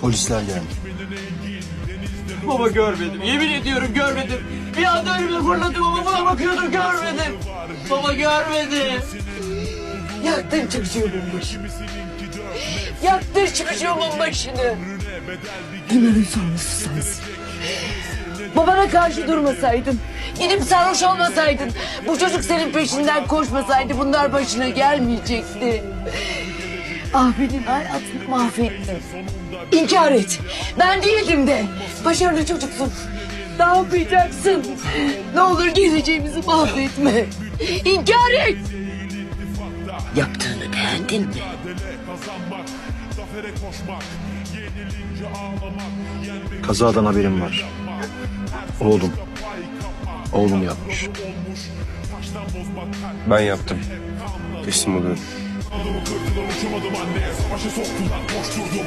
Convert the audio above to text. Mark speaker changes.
Speaker 1: Polisler geldi.
Speaker 2: Baba görmedim. Yemin ediyorum görmedim. Bir anda önüme fırladım ama buna bakıyordum görmedim. Baba görmedim. Yaktın çocuğumun başını. Yaktın çocuğumun başını. Bunların sorumlusu sensin. Babana karşı durmasaydın, gidip sarhoş olmasaydın, bu çocuk senin peşinden koşmasaydı bunlar başına gelmeyecekti. Abinin hayatını mahvettin. İnkar et. Ben değildim de. Başarılı çocuksun. Ne yapacaksın? Ne olur geleceğimizi mahvetme. İnkar et. Yaptığını beğendin mi?
Speaker 1: Kazadan haberim var. Oğlum. Oğlum yapmış.
Speaker 3: Ben yaptım. Teslim oluyorum. Adımı kırdılar uçamadım anne. Savaşa soktular boş durdum